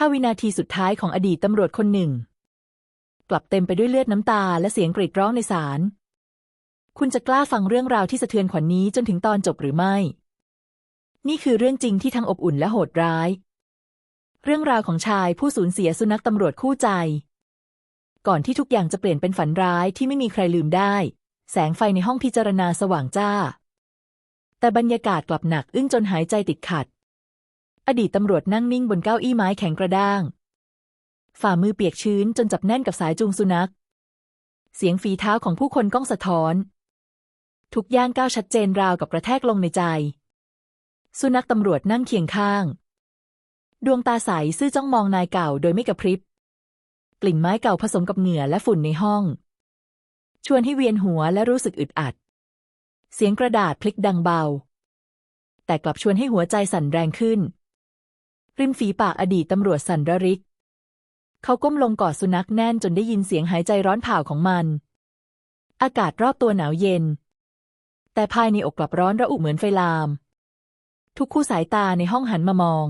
ถ้าวินาทีสุดท้ายของอดีตตำรวจคนหนึ่ง กลับเต็มไปด้วยเลือดน้ำตาและเสียงกรีดร้องในศาล คุณจะกล้าฟังเรื่องราวที่สะเทือนขวัญนนี้จนถึงตอนจบหรือไม่ นี่คือเรื่องจริงที่ทั้งอบอุ่นและโหดร้าย เรื่องราวของชายผู้สูญเสียสุนัขตำรวจคู่ใจ ก่อนที่ทุกอย่างจะเปลี่ยนเป็นฝันร้ายที่ไม่มีใครลืมได้ แสงไฟในห้องพิจารณาสว่างจ้า แต่บรรยากาศกลับหนักอึ้งจนหายใจติดขัด อดีตตำรวจนั่งนิ่งบนเก้าอี้ไม้แข็งกระด้าง ฝ่ามือเปียกชื้นจนจับแน่นกับสายจูงสุนัข เสียงฝีเท้าของผู้คนก้องสะท้อน ทุกย่างก้าวชัดเจนราวกับกระแทกลงในใจ สุนัขตำรวจนั่งเคียงข้าง ดวงตาใสซื่อจ้องมองนายเก่าโดยไม่กระพริบ กลิ่นไม้เก่าผสมกับเหงื่อและฝุ่นในห้อง ชวนให้เวียนหัวและรู้สึกอึดอัด เสียงกระดาษพลิกดังเบา แต่กลับชวนให้หัวใจสั่นแรงขึ้น ริมฝีปากอดีตตำรวจสันระริก เขาก้มลงกอดสุนัขแน่นจนได้ยินเสียงหายใจร้อนเผาของมัน อากาศรอบตัวหนาวเย็น แต่ภายในอกกลับร้อนระอุเหมือนไฟลาม ทุกคู่สายตาในห้องหันมามอง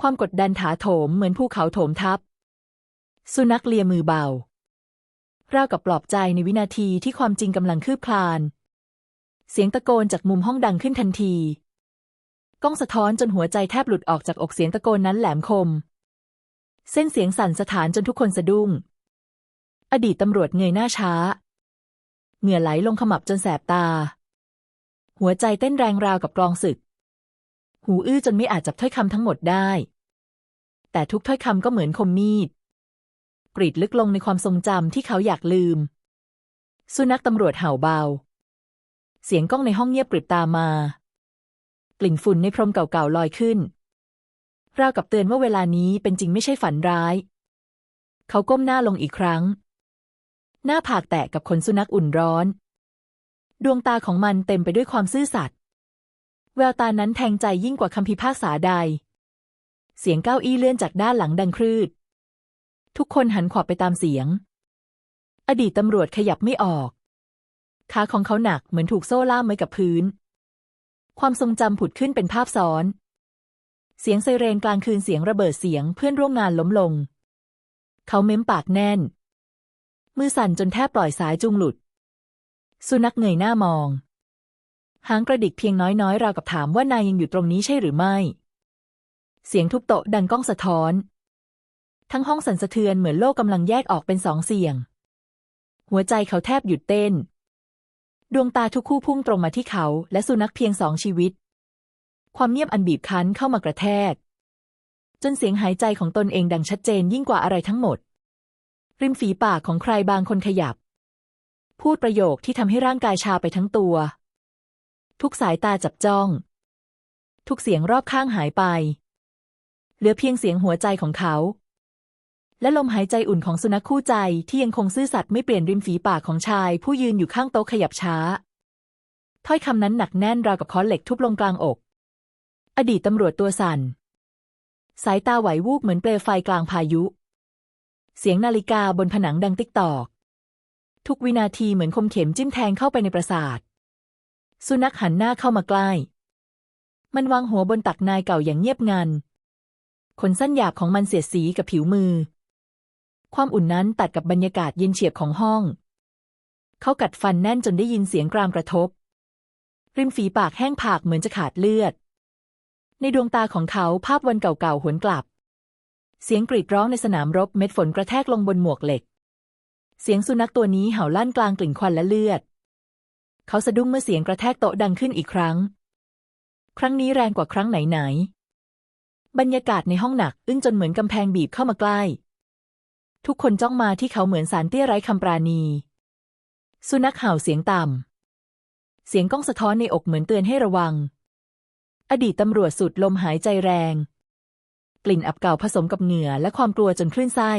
ความกดดันถาโถมเหมือนภูเขาโถมทับ สุนัขเลียมือเบา ราวกับปลอบใจในวินาทีที่ความจริงกำลังคืบคลาน เสียงตะโกนจากมุมห้องดังขึ้นทันที ก้องสะท้อนจนหัวใจแทบหลุดออกจากอกเสียงตะโกนนั้นแหลมคม เส้นเสียงสั่นสะท้านจนทุกคนสะดุ้ง อดีตตำรวจเงยหน้าช้า เหงื่อไหลลงขมับจนแสบตา หัวใจเต้นแรงราวกับกลองศึก หูอื้อจนไม่อาจจับถ้อยคำทั้งหมดได้ แต่ทุกถ้อยคำก็เหมือนคมมีด กรีดลึกลงในความทรงจำที่เขาอยากลืม สุนัขตำรวจเห่าเบา เสียงก้องในห้องเงียบปริบตามา กลิ่นฝุ่นในพรมเก่าๆลอยขึ้น ราวกับเตือนว่าเวลานี้เป็นจริงไม่ใช่ฝันร้าย เขาก้มหน้าลงอีกครั้ง หน้าผากแตะกับขนสุนัขอุ่นร้อน ดวงตาของมันเต็มไปด้วยความซื่อสัตย์แววตานั้นแทงใจยิ่งกว่าคำพิพากษาใด เสียงเก้าอี้เลื่อนจากด้านหลังดังครืด ทุกคนหันขวับไปตามเสียง อดีตตำรวจขยับไม่ออกขาของเขาหนักเหมือนถูกโซ่ล่ามไว้กับพื้น ความทรงจำผุดขึ้นเป็นภาพซ้อน เสียงไซเรนกลางคืนเสียงระเบิดเสียงเพื่อนร่วมงานล้มลง เขาเม้มปากแน่น มือสั่นจนแทบปล่อยสายจูงหลุด สุนัขเงยหน้ามอง หางกระดิกเพียงน้อยๆ ราวกับถามว่านายยังอยู่ตรงนี้ใช่หรือไม่ เสียงทุบโต๊ะดังก้องสะท้อน ทั้งห้องสั่นสะเทือนเหมือนโลกกำลังแยกออกเป็นสองเสียง หัวใจเขาแทบหยุดเต้น ดวงตาทุกคู่พุ่งตรงมาที่เขา และสุนัขเพียงสองชีวิต ความเงียบอันบีบคั้นเข้ามากระแทก จนเสียงหายใจของตนเองดังชัดเจนยิ่งกว่าอะไรทั้งหมด ริมฝีปากของใครบางคนขยับ พูดประโยคที่ทำให้ร่างกายชาไปทั้งตัว ทุกสายตาจับจ้อง ทุกเสียงรอบข้างหายไป เหลือเพียงเสียงหัวใจของเขา และลมหายใจอุ่นของสุนัขคู่ใจที่ยังคงซื่อสัตย์ไม่เปลี่ยนริมฝีปากของชาย ผู้ยืนอยู่ข้างโต๊ะขยับช้า ถ้อยคำนั้นหนักแน่นราวกับค้อนเหล็กทุบลงกลางอก อดีตตำรวจตัวสั่น สายตาไหววูบเหมือนเปลวไฟกลางพายุ เสียงนาฬิกาบนผนังดังติ๊กตอก ทุกวินาทีเหมือนคมเข็มจิ้มแทงเข้าไปในประสาท สุนัขหันหน้าเข้ามาใกล้ มันวางหัวบนตักนายเก่าอย่างเงียบงันขนสั้นหยาบของมันเสียดสีกับผิวมือ ความอุ่นนั้นตัดกับบรรยากาศเย็นเฉียบของห้อง เขากัดฟันแน่นจนได้ยินเสียงกรามกระทบ ริมฝีปากแห้งผากเหมือนจะขาดเลือด ในดวงตาของเขาภาพวันเก่าๆหวนกลับ เสียงกรีดร้องในสนามรบเม็ดฝนกระแทกลงบนหมวกเหล็ก เสียงสุนัขตัวนี้เห่าลั่นกลางกลิ่นควันและเลือด เขาสะดุ้งเมื่อเสียงกระแทกโต๊ะดังขึ้นอีกครั้ง ครั้งนี้แรงกว่าครั้งไหนๆบรรยากาศในห้องหนัก อึ้งจนเหมือนกำแพงบีบเข้ามาใกล้ ทุกคนจ้องมาที่เขาเหมือนสารเตี้ยไร้คำปราณี สุนัขเห่าเสียงต่ำ เสียงก้องสะท้อนในอกเหมือนเตือนให้ระวัง อดีตตำรวจสูดลมหายใจแรง กลิ่นอับเก่าผสมกับเหงื่อและความกลัวจนคลื่นไส้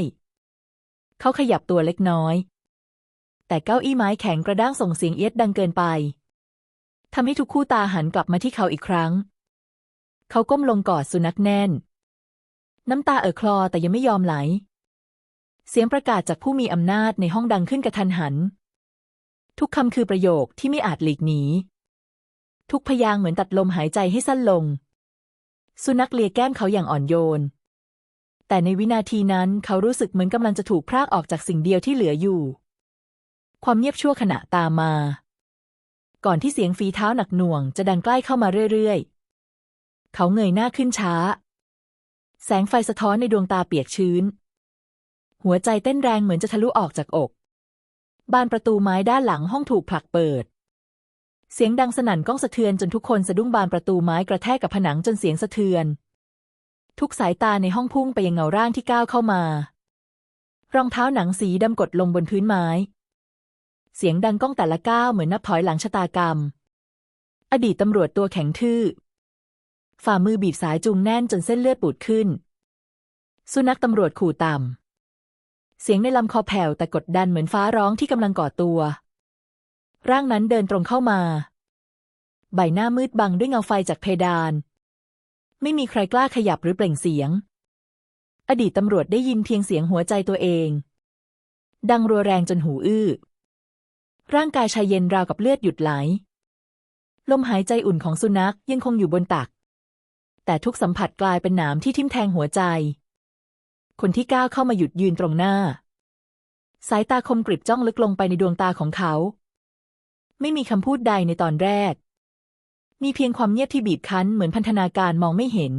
เขาขยับตัวเล็กน้อย แต่เก้าอี้ไม้แข็งกระด้างส่งเสียงเอียดดังเกินไปทำให้ทุกคู่ตาหันกลับมาที่เขาอีกครั้ง เขาก้มลงกอดสุนัขแน่น น้ำตาเอ่อคลอแต่ยังไม่ยอมไหล เสียงประกาศจากผู้มีอำนาจในห้องดังขึ้นกระทันหัน ทุกคำคือประโยคที่ไม่อาจหลีกหนี ทุกพยางค์เหมือนตัดลมหายใจให้สั้นลง สุนัขเลียแก้มเขาอย่างอ่อนโยน แต่ในวินาทีนั้นเขารู้สึกเหมือนกำลังจะถูกพรากออกจากสิ่งเดียวที่เหลืออยู่ ความเงียบชั่วขณะตามมา ก่อนที่เสียงฝีเท้าหนักหน่วงจะดังใกล้เข้ามาเรื่อยๆ เขาเงยหน้าขึ้นช้า แสงไฟสะท้อนในดวงตาเปียกชื้น หัวใจเต้นแรงเหมือนจะทะลุออกจากอก บานประตูไม้ด้านหลังห้องถูกผลักเปิด เสียงดังสนั่นก้องสะเทือนจนทุกคนสะดุ้งบานประตูไม้กระแทกกับผนังจนเสียงสะเทือน ทุกสายตาในห้องพุ่งไปยังเงาร่างที่ก้าวเข้ามา รองเท้าหนังสีดำกดลงบนพื้นไม้ เสียงดังก้องแต่ละก้าวเหมือนนับถอยหลังชะตากรรม อดีตตำรวจตัวแข็งทื่อ ฝ่ามือบีบสายจูงแน่นจนเส้นเลือดปูดขึ้น สุนัขตำรวจขู่ต่ำ เสียงในลำคอแผ่วแต่กดดันเหมือนฟ้าร้องที่กำลังก่อตัว ร่างนั้นเดินตรงเข้ามา ใบหน้ามืดบังด้วยเงาไฟจากเพดาน ไม่มีใครกล้าขยับหรือเปล่งเสียง อดีตตำรวจได้ยินเพียงเสียงหัวใจตัวเอง ดังรัวแรงจนหูอื้อ ร่างกายชายเย็นราวกับเลือดหยุดไหล ลมหายใจอุ่นของสุนัขยังคงอยู่บนตัก แต่ทุกสัมผัสกลายเป็นหนามที่ทิ่มแทงหัวใจ คนที่ก้าวเข้ามาหยุดยืนตรงหน้า สายตาคมกริบจ้องลึกลงไปในดวงตาของเขา ไม่มีคำพูดใดในตอนแรก มีเพียงความเงียบที่บีบคั้นเหมือนพันธนาการมองไม่เห็น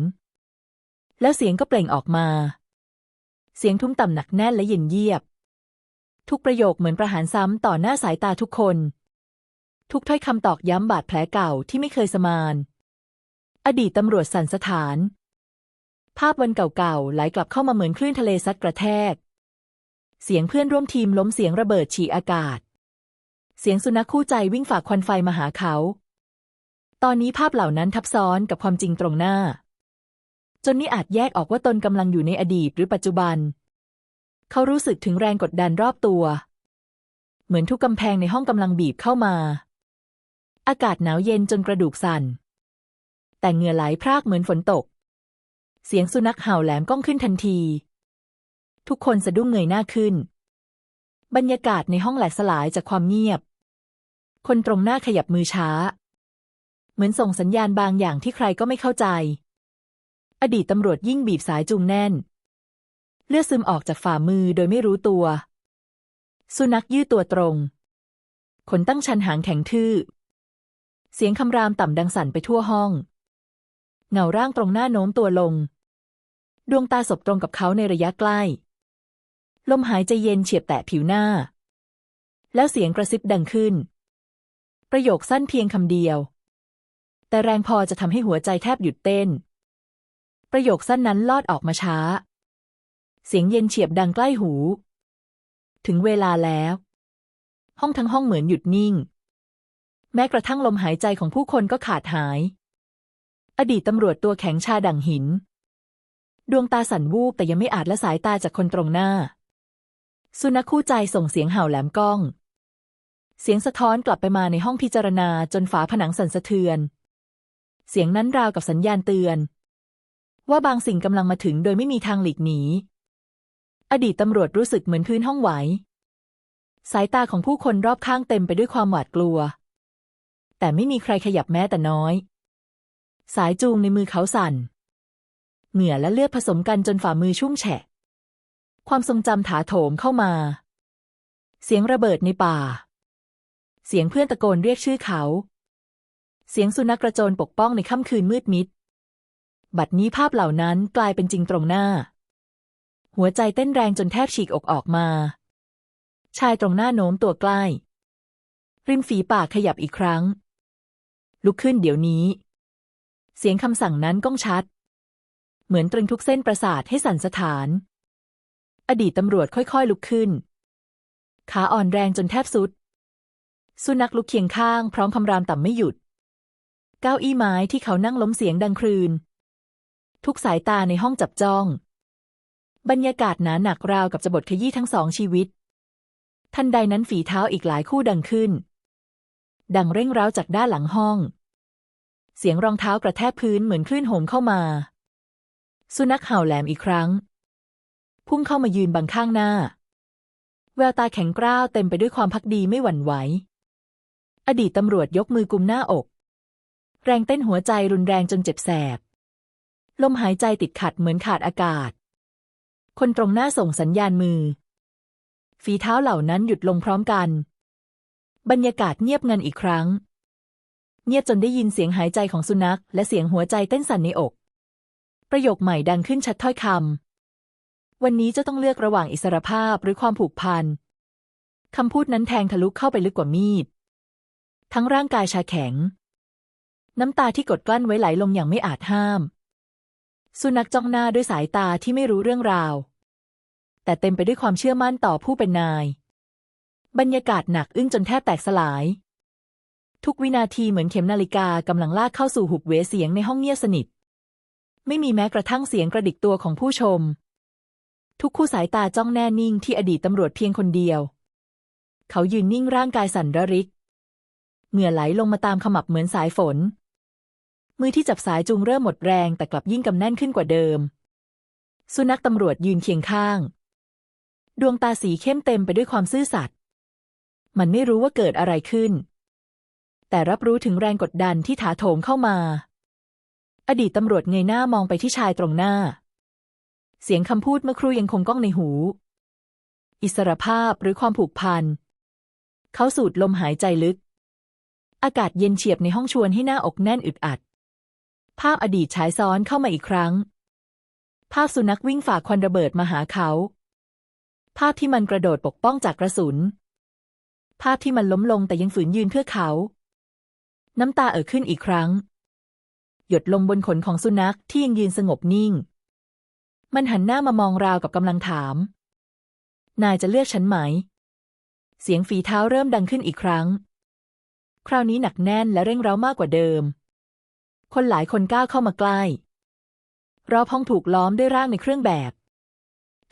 แล้วเสียงก็เปล่งออกมา เสียงทุ้มต่ำหนักแน่นและเย็นเยียบ ทุกประโยคเหมือนประหารซ้ำต่อหน้าสายตาทุกคน ทุกถ้อยคำตอกย้ำบาดแผลเก่าที่ไม่เคยสมานอดีตตำรวจสันสถาน ภาพวันเก่าๆไหลกลับเข้ามาเหมือนคลื่นทะเลซัดกระแทก เสียงเพื่อนร่วมทีมล้มเสียงระเบิดฉี่อากาศ เสียงสุนัขคู่ใจวิ่งฝ่าควันไฟมาหาเขา ตอนนี้ภาพเหล่านั้นทับซ้อนกับความจริงตรงหน้า จนนี่อาจแยกออกว่าตนกำลังอยู่ในอดีตหรือปัจจุบัน เขารู้สึกถึงแรงกดดันรอบตัว เหมือนทุกกำแพงในห้องกำลังบีบเข้ามา อากาศหนาวเย็นจนกระดูกสั่น แต่เหงื่อไหลพรากเหมือนฝนตก เสียงสุนัขเห่าแหลมก้องขึ้นทันที ทุกคนสะดุ้งเงยหน้าขึ้น บรรยากาศในห้องแหลกสลายจากความเงียบ คนตรงหน้าขยับมือช้า เหมือนส่งสัญญาณบางอย่างที่ใครก็ไม่เข้าใจ อดีตตำรวจยิ่งบีบสายจูงแน่น เลือดซึมออกจากฝ่ามือโดยไม่รู้ตัว สุนัขยืดตัวตรง ขนตั้งชันหางแข็งทื่อ เสียงคำรามต่ำดังสั่นไปทั่วห้อง เงาร่างตรงหน้าโน้มตัวลง ดวงตาสบตรงกับเขาในระยะใกล้ ลมหายใจเย็นเฉียบแตะผิวหน้า แล้วเสียงกระซิบดังขึ้น ประโยคสั้นเพียงคำเดียว แต่แรงพอจะทำให้หัวใจแทบหยุดเต้น ประโยคสั้นนั้นลอดออกมาช้า เสียงเย็นเฉียบดังใกล้หู ถึงเวลาแล้ว ห้องทั้งห้องเหมือนหยุดนิ่ง แม้กระทั่งลมหายใจของผู้คนก็ขาดหาย อดีตตำรวจตัวแข็งชาดั่งหิน ดวงตาสั่นวูบแต่ยังไม่อาจละสายตาจากคนตรงหน้า สุนัขคู่ใจส่งเสียงเห่าแหลมก้อง เสียงสะท้อนกลับไปมาในห้องพิจารณาจนฝาผนังสั่นสะเทือน เสียงนั้นราวกับสัญญาณเตือน ว่าบางสิ่งกำลังมาถึงโดยไม่มีทางหลีกหนี อดีตตำรวจรู้สึกเหมือนพื้นห้องไหว สายตาของผู้คนรอบข้างเต็มไปด้วยความหวาดกลัว แต่ไม่มีใครขยับแม้แต่น้อย สายจูงในมือเขาสั่น เหงื่อและเลือดผสมกันจนฝ่ามือชุ่มแฉะ ความทรงจำถาโถมเข้ามา เสียงระเบิดในป่า เสียงเพื่อนตะโกนเรียกชื่อเขา เสียงสุนัขกระโจนปกป้องในค่ำคืนมืดมิด บัดนี้ภาพเหล่านั้นกลายเป็นจริงตรงหน้า หัวใจเต้นแรงจนแทบฉีกอกออกมา ชายตรงหน้าโน้มตัวใกล้ ริมฝีปากขยับอีกครั้ง ลุกขึ้นเดี๋ยวนี้ เสียงคำสั่งนั้นก้องชัด เหมือนตรึงทุกเส้นประสาทให้สั่นสะท้าน อดีตตำรวจค่อยๆลุกขึ้น ขาอ่อนแรงจนแทบสุด สุนัขลุกเคียงข้าง พร้อมคำรามต่ำไม่หยุด เก้าอี้ไม้ที่เขานั่งล้มเสียงดังครืน ทุกสายตาในห้องจับจ้อง บรรยากาศหนาหนักราวกับจะบทขยี้ทั้งสองชีวิต ทันใดนั้นฝีเท้าอีกหลายคู่ดังขึ้น ดังเร่งร้าวจากด้านหลังห้อง เสียงรองเท้ากระแทกพื้นเหมือนคลื่นโหมเข้ามา สุนัขเห่าแหลมอีกครั้ง พุ่งเข้ามายืนบังข้างหน้า แววตาแข็งกร้าวเต็มไปด้วยความพักดีไม่หวั่นไหว อดีตตำรวจยกมือกุมหน้าอก แรงเต้นหัวใจรุนแรงจนเจ็บแสบ ลมหายใจติดขัดเหมือนขาดอากาศ คนตรงหน้าส่งสัญญาณมือ ฝีเท้าเหล่านั้นหยุดลงพร้อมกัน บรรยากาศเงียบงันอีกครั้ง เงียบจนได้ยินเสียงหายใจของสุนัข และเสียงหัวใจเต้นสั่นในอก ประโยคใหม่ดังขึ้นชัดถ้อยคำ วันนี้เจะต้องเลือกระหว่างอิสรภาพหรือความผูกพัน คำพูดนั้นแทงทะลุเข้าไปลึกกว่ามีด ทั้งร่างกายชาแข็ง น้ำตาที่กดกลั้นไว้ไหลลงอย่างไม่อาจห้าม สุนัขจ้องหน้าด้วยสายตาที่ไม่รู้เรื่องราว แต่เต็มไปด้วยความเชื่อมั่นต่อผู้เป็นนาย บรรยากาศหนักอึ้งจนแทบแตกสลาย ทุกวินาทีเหมือนเข็มนาฬิกากำลังลากเข้าสู่หุบเหวเสียงในห้องเงียบสนิท ไม่มีแม้กระทั่งเสียงกระดิกตัวของผู้ชม ทุกคู่สายตาจ้องแน่นิ่งที่อดีตตำรวจเพียงคนเดียว เขายืนนิ่งร่างกายสั่นระริก เหงื่อไหลลงมาตามขมับเหมือนสายฝน มือที่จับสายจูงเริ่มหมดแรงแต่กลับยิ่งกำแน่นขึ้นกว่าเดิม สุนัขตำรวจยืนเคียงข้าง ดวงตาสีเข้มเต็มไปด้วยความซื่อสัตย์มันไม่รู้ว่าเกิดอะไรขึ้น แต่รับรู้ถึงแรงกดดันที่ถาโถมเข้ามา อดีตตำรวจเงยหน้ามองไปที่ชายตรงหน้า เสียงคำพูดเมื่อครู่ยังคงก้องในหู อิสรภาพหรือความผูกพัน เขาสูดลมหายใจลึก อากาศเย็นเฉียบในห้องชวนให้หน้าอกแน่นอึดอัด ภาพอดีตฉายซ้อนเข้ามาอีกครั้ง ภาพสุนัขวิ่งฝ่าควันระเบิดมาหาเขา ภาพที่มันกระโดดปกป้องจากกระสุนภาพที่มันล้มลงแต่ยังฝืนยืนเพื่อเขา น้ำตาเอ่อขึ้นอีกครั้ง หยดลงบนขนของสุนัขที่ยังยืนสงบนิ่ง มันหันหน้ามามองราวกับกำลังถาม นายจะเลือกฉันไหม เสียงฝีเท้าเริ่มดังขึ้นอีกครั้ง คราวนี้หนักแน่นและเร่งเร้ามากกว่าเดิม คนหลายคนก้าวเข้ามาใกล้รอบห้องถูกล้อมด้วยร่างในเครื่องแบบ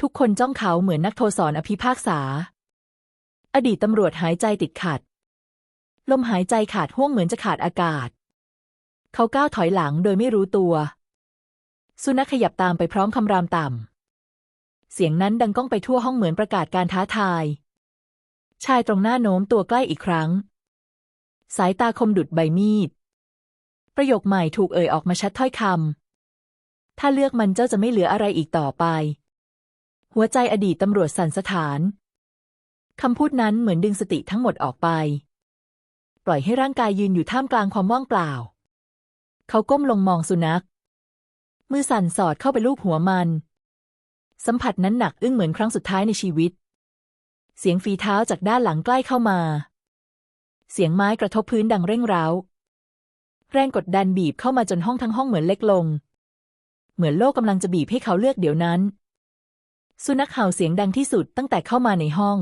ทุกคนจ้องเขาเหมือนนักโทษรอภิพากษา อดีตตำรวจหายใจติดขัด ลมหายใจขาดห่วงเหมือนจะขาดอากาศ เขาก้าวถอยหลังโดยไม่รู้ตัว สุนัขขยับตามไปพร้อมคำรามต่ำ เสียงนั้นดังก้องไปทั่วห้องเหมือนประกาศการท้าทาย ชายตรงหน้าโน้มตัวใกล้อีกครั้ง สายตาคมดุดใบมีด ประโยคใหม่ถูกเอ่ยออกมาชัดถ้อยคำ ถ้าเลือกมันเจ้าจะไม่เหลืออะไรอีกต่อไป หัวใจอดีตตำรวจสั่นสถานคำพูดนั้นเหมือนดึงสติทั้งหมดออกไป ล่อยให้ร่างกายยืนอยู่ท่ามกลางความว่างเปล่า เขาก้มลงมองสุนัข มือสั่นสอดเข้าไปลูบหัวมัน สัมผัสนั้นหนักอึ้งเหมือนครั้งสุดท้ายในชีวิต เสียงฝีเท้าจากด้านหลังใกล้เข้ามา เสียงไม้กระทบพื้นดังเร่งร้าว แรงกดดันบีบเข้ามาจนห้องทั้งห้องเหมือนเล็กลง เหมือนโลกกำลังจะบีบให้เขาเลือกเดี๋ยวนั้น สุนัขเห่าเสียงดังที่สุดตั้งแต่เข้ามาในห้อง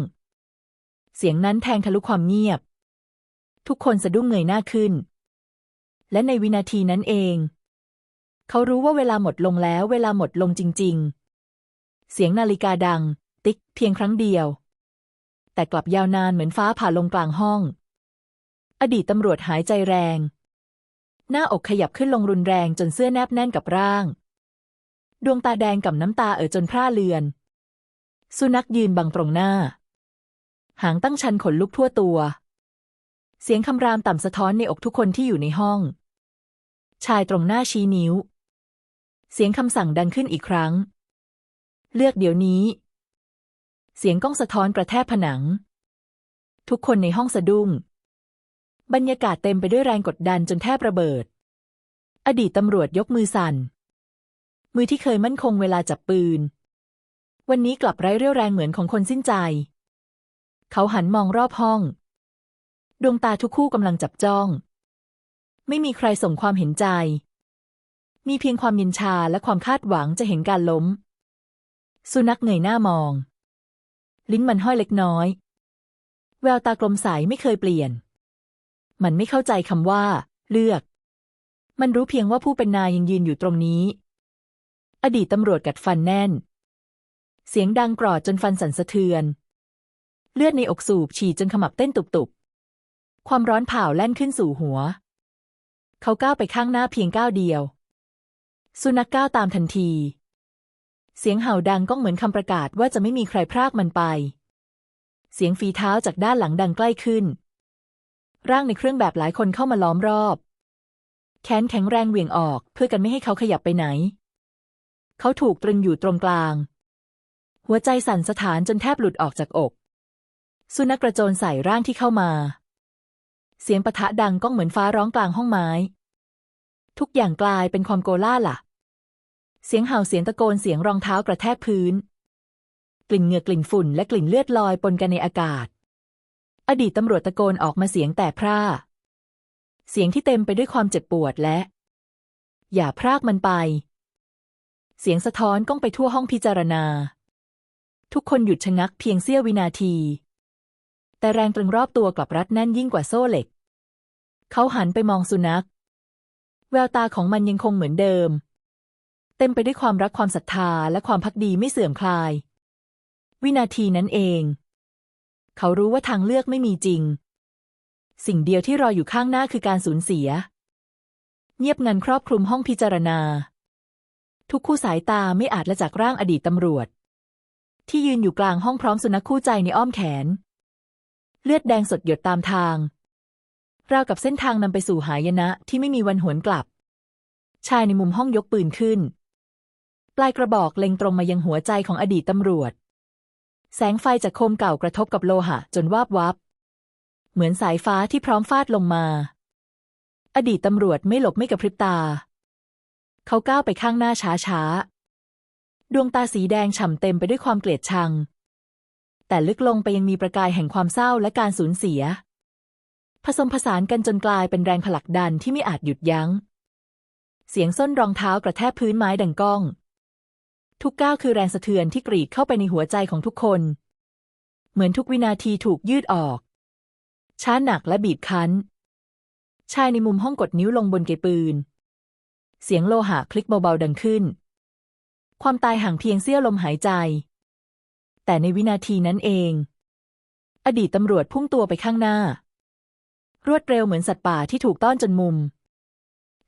เสียงนั้นแทงทะลุความเงียบ ทุกคนสะดุ้งเงยหน้าขึ้น และในวินาทีนั้นเอง เขารู้ว่าเวลาหมดลงแล้วเวลาหมดลงจริง ๆ เสียงนาฬิกาดัง ติ๊กเพียงครั้งเดียว แต่กลับยาวนานเหมือนฟ้าผ่าลงกลางห้อง อดีตตำรวจหายใจแรง หน้าอกขยับขึ้นลงรุนแรงจนเสื้อแนบแน่นกับร่าง ดวงตาแดงกับน้ำตาเอ่อจนพร่าเลือน สุนัขยืนบังตรงหน้า หางตั้งชันขนลุกทั่วตัว เสียงคำรามต่ำสะท้อนในอกทุกคนที่อยู่ในห้อง ชายตรงหน้าชี้นิ้ว เสียงคำสั่งดังขึ้นอีกครั้ง เลือกเดี๋ยวนี้ เสียงก้องสะท้อนกระแทกผนัง ทุกคนในห้องสะดุ้ง บรรยากาศเต็มไปด้วยแรงกดดันจนแทบระเบิด อดีตตำรวจยกมือสั่น มือที่เคยมั่นคงเวลาจับปืน วันนี้กลับไร้เรี่ยวแรงเหมือนของคนสิ้นใจ เขาหันมองรอบห้อง ดวงตาทุกคู่กำลังจับจ้อง ไม่มีใครส่งความเห็นใจ มีเพียงความยินชาและความคาดหวังจะเห็นการล้ม สุนัขเงยหน้ามอง ลิ้นมันห้อยเล็กน้อย แววตากลมใสไม่เคยเปลี่ยน มันไม่เข้าใจคำว่า เลือก มันรู้เพียงว่าผู้เป็นนายยังยืนอยู่ตรงนี้ อดีตตำรวจกัดฟันแน่น เสียงดังกรอดจนฟันสั่นสะเทือน เลือดในอกสูบฉีดจนขมับเต้นตุบ ความร้อนเผาแล่นขึ้นสู่หัว เขาก้าวไปข้างหน้าเพียงก้าวเดียว สุนัขก้าวตามทันที เสียงเห่าดังก้องเหมือนคำประกาศว่าจะไม่มีใครพรากมันไป เสียงฝีเท้าจากด้านหลังดังใกล้ขึ้น ร่างในเครื่องแบบหลายคนเข้ามาล้อมรอบ แขนแข็งแรงเหวี่ยงออกเพื่อกันไม่ให้เขาขยับไปไหน เขาถูกตรึงอยู่ตรงกลาง หัวใจสั่นสะท้านจนแทบหลุดออกจากอก สุนัขกระโจนใส่ร่างที่เข้ามา เสียงปะทะดังก้องเหมือนฟ้าร้องกลางห้องไม้ ทุกอย่างกลายเป็นความโกล่าล่ะเสียงเห่าเสียงตะโกนเสียงรองเท้ากระแทกพื้น กลิ่นเหงื่อกลิ่นฝุ่นและกลิ่นเลือดลอยปนกันในอากาศ อดีตตำรวจตะโกนออกมาเสียงแต่พร่า เสียงที่เต็มไปด้วยความเจ็บปวดและ อย่าพรากมันไป เสียงสะท้อนก้องไปทั่วห้องพิจารณา ทุกคนหยุดชะงักเพียงเสี้ยววินาที แต่แรงตรึงรอบตัวกลับรัดแน่นยิ่งกว่าโซ่เหล็ก เขาหันไปมองสุนัข แววตาของมันยังคงเหมือนเดิม เต็มไปด้วยความรักความศรัทธาและความพักดีไม่เสื่อมคลาย วินาทีนั้นเอง เขารู้ว่าทางเลือกไม่มีจริง สิ่งเดียวที่รออยู่ข้างหน้าคือการสูญเสีย เงียบงันครอบคลุมห้องพิจารณา ทุกคู่สายตาไม่อาจละจากร่างอดีตตำรวจ ที่ยืนอยู่กลางห้องพร้อมสุนัขคู่ใจในอ้อมแขน เลือดแดงสดหยดตามทาง ราวกับเส้นทางนำไปสู่หายนะที่ไม่มีวันหวนกลับ ชายในมุมห้องยกปืนขึ้น ปลายกระบอกเล็งตรงมายังหัวใจของอดีตตำรวจ แสงไฟจากโคมเก่ากระทบกับโลหะจนวาบวับ เหมือนสายฟ้าที่พร้อมฟาดลงมา อดีตตำรวจไม่หลบไม่กระพริบตา เขาก้าวไปข้างหน้าช้าๆดวงตาสีแดงฉ่ำเต็มไปด้วยความเกลียดชัง แต่ลึกลงไปยังมีประกายแห่งความเศร้าและการสูญเสีย ผสมผสานกันจนกลายเป็นแรงผลักดันที่ไม่อาจหยุดยัง้ง เสียงส้นรองเท้ากระแทกพื้นไม้ดังก้อง ทุกก้าวคือแรงสะเทือนที่กรีดเข้าไปในหัวใจของทุกคน เหมือนทุกวินาทีถูกยืดออก ช้าหนักและบีบคั้น ชายในมุมห้องกดนิ้วลงบนเกปืน เสียงโลหะคลิกเบาๆดังขึ้น ความตายห่างเพียงเสี้ยวลมหายใจ แต่ในวินาทีนั้นเอง อดีตตำรวจพุ่งตัวไปข้างหน้า รวดเร็วเหมือนสัตว์ป่าที่ถูกต้อนจนมุม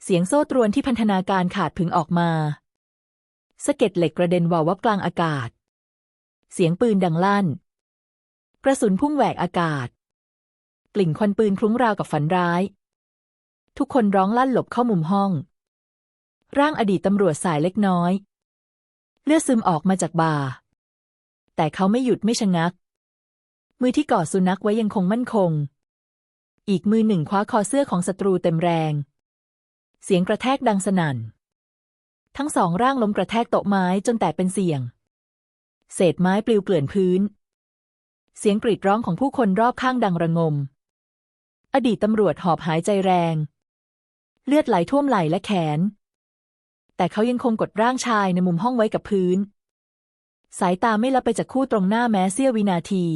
เสียงโซ่ตรวนที่พันธนาการขาดผึงออกมา สะเก็ดเหล็กกระเด็นวาววับกลางอากาศ เสียงปืนดังลั่น กระสุนพุ่งแหวกอากาศ กลิ่นควันปืนคลุ้งราวกับฝันร้าย ทุกคนร้องลั่นหลบเข้ามุมห้อง ร่างอดีตตำรวจสายเล็กน้อย เลือดซึมออกมาจากบ่า แต่เขาไม่หยุดไม่ชะงัก มือที่กอดสุนัขไว้ยังคงมั่นคง อีกมือหนึ่งคว้าคอเสื้อของศัตรูเต็มแรง เสียงกระแทกดังสนั่น ทั้งสองร่างล้มกระแทกโต๊ะไม้จนแตกเป็นเสียง เศษไม้ปลิวเกลื่อนพื้น เสียงกรีดร้องของผู้คนรอบข้างดังระงม อดีตตำรวจหอบหายใจแรง เลือดไหลท่วมไหล่และแขน แต่เขายังคงกดร่างชายในมุมห้องไว้กับพื้น สายตาไม่ละไปจากคู่ตรงหน้าแม้เสี้ยววินาที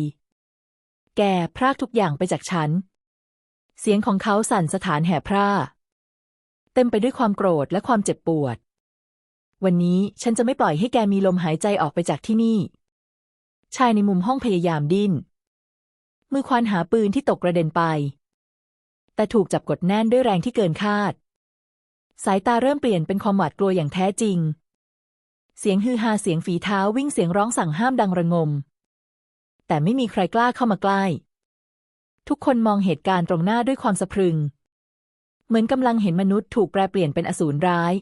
แกพรากทุกอย่างไปจากฉัน เสียงของเขาสั่นสถานแห่พร่า เต็มไปด้วยความโกรธและความเจ็บปวด วันนี้ฉันจะไม่ปล่อยให้แกมีลมหายใจออกไปจากที่นี่ ชายในมุมห้องพยายามดิ้น มือควานหาปืนที่ตกกระเด็นไป แต่ถูกจับกดแน่นด้วยแรงที่เกินคาด สายตาเริ่มเปลี่ยนเป็นความหวาดกลัวอย่างแท้จริง เสียงฮือฮาเสียงฝีเท้าวิ่งเสียงร้องสั่งห้ามดังระงม แต่ไม่มีใครกล้าเข้ามาใกล้ ทุกคนมองเหตุการณ์ตรงหน้าด้วยความสะพรึง เหมือนกำลังเห็นมนุษย์ถูกแปลเปลี่ยนเป็นอสูรร้าย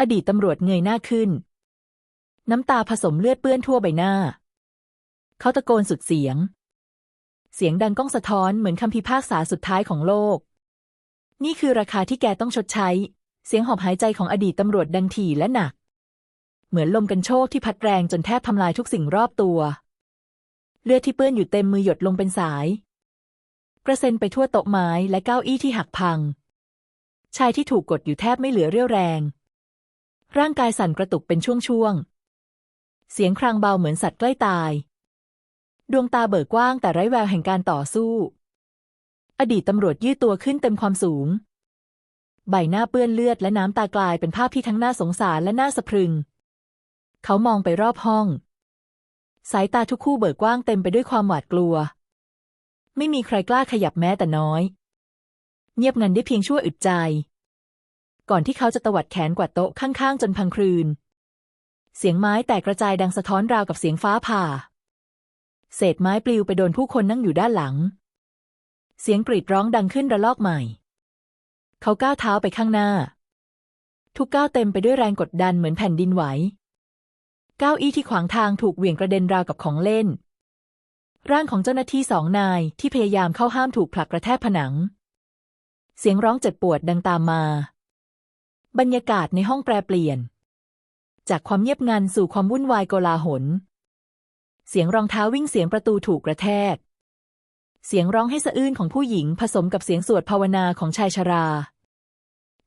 อดีตตำรวจเงยหน้าขึ้น น้ำตาผสมเลือดเปื้อนทั่วใบหน้า เขาตะโกนสุดเสียง เสียงดังก้องสะท้อนเหมือนคำพิพากษาสุดท้ายของโลก นี่คือราคาที่แกต้องชดใช้ เสียงหอบหายใจของอดีตตำรวจดังถี่และหนัก เหมือนลมกันโชกที่พัดแรงจนแทบทำลายทุกสิ่งรอบตัว เลือดที่เปื้อนอยู่เต็มมือหยดลงเป็นสาย กระเซ็นไปทั่วโต๊ะไม้และเก้าอี้ที่หักพัง ชายที่ถูกกดอยู่แทบไม่เหลือเรี่ยวแรง ร่างกายสั่นกระตุกเป็นช่วงๆ เสียงครางเบาเหมือนสัตว์ใกล้ตาย ดวงตาเบิกกว้างแต่ไร้แววแห่งการต่อสู้ อดีตตำรวจยืดตัวขึ้นเต็มความสูง ใบหน้าเปื้อนเลือดและน้ำตากลายเป็นภาพที่ทั้งน่าสงสารและน่าสะพรึง เขามองไปรอบห้อง สายตาทุกคู่เบิกกว้างเต็มไปด้วยความหวาดกลัว ไม่มีใครกล้าขยับแม้แต่น้อย เงียบงันได้เพียงชั่วอึดใจ ก่อนที่เขาจะตวัดแขนกวาดโต๊ะข้างๆ จนพังคลืน เสียงไม้แตกกระจายดังสะท้อนราวกับเสียงฟ้าผ่า เศษไม้ปลิวไปโดนผู้คนนั่งอยู่ด้านหลัง เสียงกรีดร้องดังขึ้นระลอกใหม่ เขาก้าวเท้าไปข้างหน้าทุกก้าวเต็มไปด้วยแรงกดดันเหมือนแผ่นดินไหว เก้าอี้ที่ขวางทางถูกเหวี่ยงกระเด็นราวกับของเล่น ร่างของเจ้าหน้าที่สองนายที่พยายามเข้าห้ามถูกผลักกระแทกผนัง เสียงร้องเจ็บปวดดังตามมา บรรยากาศในห้องแปรเปลี่ยน จากความเงียบงันสู่ความวุ่นวายโกลาหล เสียงรองเท้าวิ่งเสียงประตูถูกกระแทก เสียงร้องให้สะอื้นของผู้หญิงผสมกับเสียงสวดภาวนาของชายชรา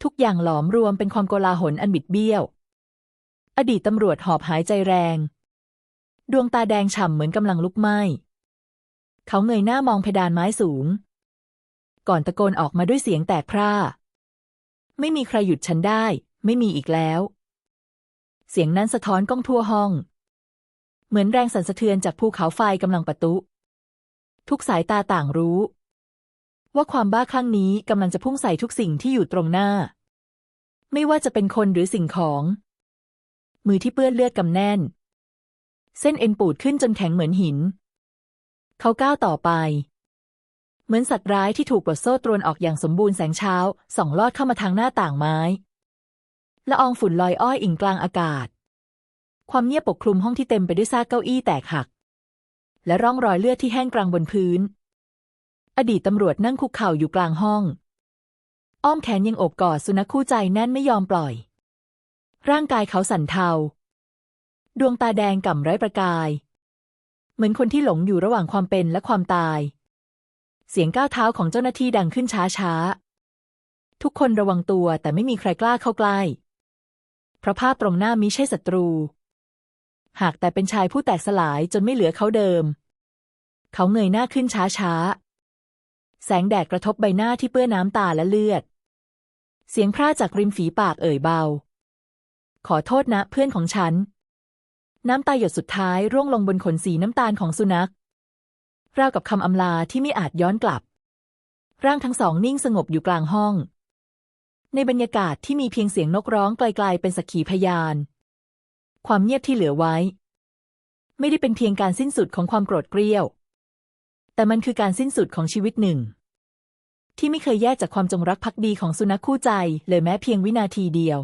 ทุกอย่างหลอมรวมเป็นความโกลาหลอันบิดเบี้ยว อดีตตำรวจหอบหายใจแรง ดวงตาแดงฉ่ำเหมือนกำลังลุกไหม้ เขาเงยหน้ามองเพดานไม้สูง ก่อนตะโกนออกมาด้วยเสียงแตกพร่า ไม่มีใครหยุดฉันได้ ไม่มีอีกแล้ว เสียงนั้นสะท้อนก้องทั่วห้อง เหมือนแรงสั่นสะเทือนจากภูเขาไฟกำลังปะทุทุกสายตาต่างรู้ ว่าความบ้าคลั่งนี้กำลังจะพุ่งใส่ทุกสิ่งที่อยู่ตรงหน้า ไม่ว่าจะเป็นคนหรือสิ่งของ มือที่เปื้อนเลือดกำแน่น เส้นเอ็นปูดขึ้นจนแข็งเหมือนหิน เขาก้าวต่อไป เหมือนสัตว์ร้ายที่ถูกปลดโซ่ตรวนออกอย่างสมบูรณ์แสงเช้าส่องลอดเข้ามาทางหน้าต่างไม้ละอองฝุ่นลอยอ้อยอิ่งกลางอากาศ ความเงียบปกคลุมห้องที่เต็มไปด้วยซากเก้าอี้แตกหัก และร่องรอยเลือดที่แห้งกรางบนพื้น อดีตตำรวจนั่งคุกเข่าอยู่กลางห้อง อ้อมแขนยังโอบกอดสุนัขคู่ใจแน่นไม่ยอมปล่อย ร่างกายเขาสั่นเทา ดวงตาแดงก่ำไร้ประกาย เหมือนคนที่หลงอยู่ระหว่างความเป็นและความตาย เสียงก้าวเท้าของเจ้าหน้าที่ดังขึ้นช้าช้าๆทุกคนระวังตัวแต่ไม่มีใครกล้าเข้าใกล้ เพราะภาพตรงหน้ามิใช่ศัตรู หากแต่เป็นชายผู้แตกสลายจนไม่เหลือเขาเดิม เขาเงยหน้าขึ้นช้าช้าๆแสงแดดกระทบใบหน้าที่เปื้อนน้ำตาและเลือด เสียงพร่าจากริมฝีปากเอ่ยเบา ขอโทษนะเพื่อนของฉัน น้ำตาหยดสุดท้ายร่วงลงบนขนสีน้ำตาลของสุนัขราวกับคำอำลาที่ไม่อาจย้อนกลับ ร่างทั้งสองนิ่งสงบอยู่กลางห้อง ในบรรยากาศที่มีเพียงเสียงนกร้องไกลๆเป็นสักขีพยาน ความเงียบที่เหลือไว้ ไม่ได้เป็นเพียงการสิ้นสุดของความโกรธเกรี้ยว แต่มันคือการสิ้นสุดของชีวิตหนึ่ง ที่ไม่เคยแยกจากความจงรักภักดีของสุนัขคู่ใจเลยแม้เพียงวินาทีเดียว